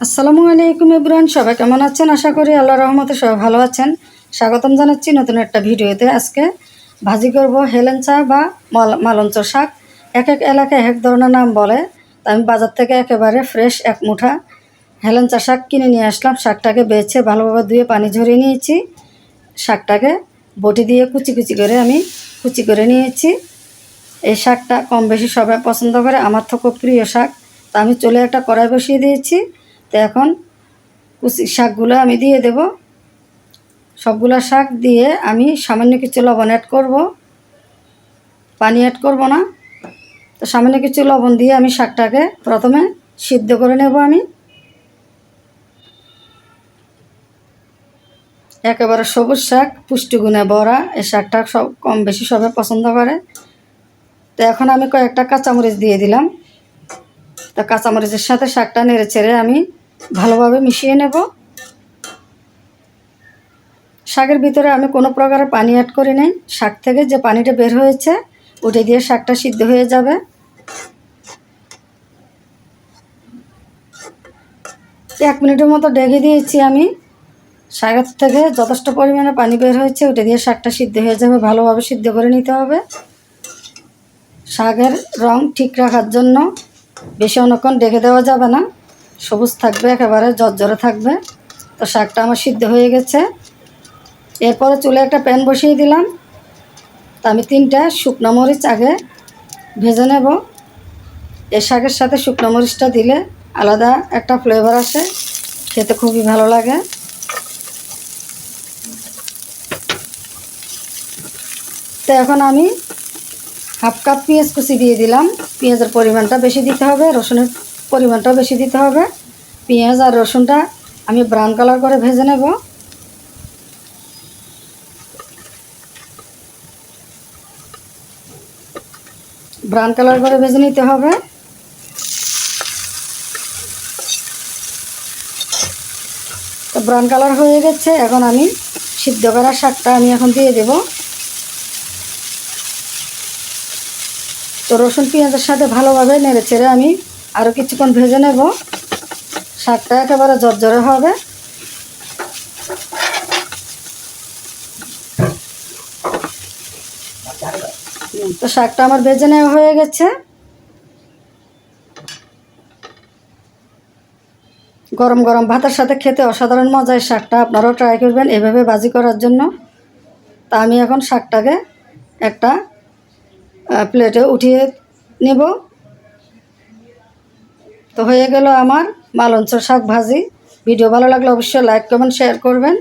আসসালামু আলাইকুম ইব্রান সবাই কেমন আছেন? আশা করি আল্লাহ রহমতে সবাই ভালো আছেন। স্বাগতম জানাচ্ছি নতুন একটা ভিডিওতে। আজকে ভাজি করব হেলেঞ্চা বা মাল- মালঞ্চ শাক। এক এক এলাকায় এক এক ধরনের নাম বলে। তা আমি বাজার থেকে একেবারে ফ্রেশ এক মুঠা হেলেঞ্চা শাক কিনে নিয়ে আসলাম। শাকটাকে বেছে ভালোভাবে ধুয়ে পানি ঝরিয়ে নিয়েছি। শাকটাকে বটি দিয়ে কুচি কুচি করে আমি কুচি করে নিয়েছি। এই শাকটা কম বেশি সবাই পছন্দ করে। আমার তো খুব প্রিয় শাক। তা আমি চলে একটা কড়াই বসিয়ে দিয়েছি। তো এখন কুচি শাকগুলো আমি দিয়ে দেব। সবগুলো শাক দিয়ে আমি সামান্য কিছু লবণ অ্যাড করব। পানি অ্যাড করব না। তো সামান্য কিছু লবণ দিয়ে আমি শাকটাকে প্রথমে সিদ্ধ করে নেব আমি। একেবারে সবুজ শাক, পুষ্টিগুণে ভরা, এই শাকটা সব কম বেশি সবাই পছন্দ করে। তো এখন আমি কয়েকটা কাঁচামরিচ দিয়ে দিলাম। তো কাঁচামরিচের সাথে শাকটা নেড়ে ছেড়ে আমি ভালোভাবে মিশিয়ে নেব। শাকের ভিতরে আমি কোনো প্রকারের পানি অ্যাড করি নাই। শাক থেকে যে পানিটা বের হয়েছে উঠে দিয়ে শাকটা সিদ্ধ হয়ে যাবে। এক মিনিটের মতো ডেকে দিয়েছি আমি। শাকের থেকে যথেষ্ট পরিমাণে পানি বের হয়েছে উঠে দিয়ে শাকটা সিদ্ধ হয়ে যাবে। ভালোভাবে সিদ্ধ করে নিতে হবে। শাকের রং ঠিক রাখার জন্য বেশি অনেকক্ষণ ডেকে দেওয়া যাবে না। সবুজ থাকবে, একেবারে জর্জরে থাকবে। তো শাকটা আমার সিদ্ধ হয়ে গেছে। এরপরে চুলে একটা প্যান বসিয়ে দিলাম। তা আমি তিনটা শুকনো মরিচ আগে ভেজে নেব। এ শাকের সাথে শুকনো মরিচটা দিলে আলাদা একটা ফ্লেভার আসে, খেতে খুবই ভালো লাগে। তো এখন আমি হাফ কাপ পেঁয়াজ কুচি দিয়ে দিলাম। পেঁয়াজের পরিমাণটা বেশি দিতে হবে, রসুনের পরিমাণটাও বেশি দিতে হবে। পেঁয়াজ আর রসুনটা আমি ব্রাউন কালার করে ভেজে নেব। ব্রাউন কালার করে ভেজে নিতে হবে। তো ব্রাউন কালার হয়ে গেছে, এখন আমি সিদ্ধ করা শাকটা আমি এখন দিয়ে দেবো। তো রসুন পেঁয়াজের সাথে ভালোভাবে নেড়ে চেড়ে আমি আরও কিছুক্ষণ ভেজে নেব। শাকটা একেবারে জর্জরে হবে। তো শাকটা আমার ভেজে নেওয়া হয়ে গেছে। গরম গরম ভাতের সাথে খেতে অসাধারণ মজার শাকটা আপনারাও ট্রাই করবেন এভাবে বাজি করার জন্য। তা আমি এখন শাকটাকে একটা প্লেটে উঠিয়ে নেব। তো হয়ে গেল আমার মালঞ্চ শাক ভাজি। ভিডিও ভালো লাগলে অবশ্যই লাইক কমেন্ট শেয়ার করবেন।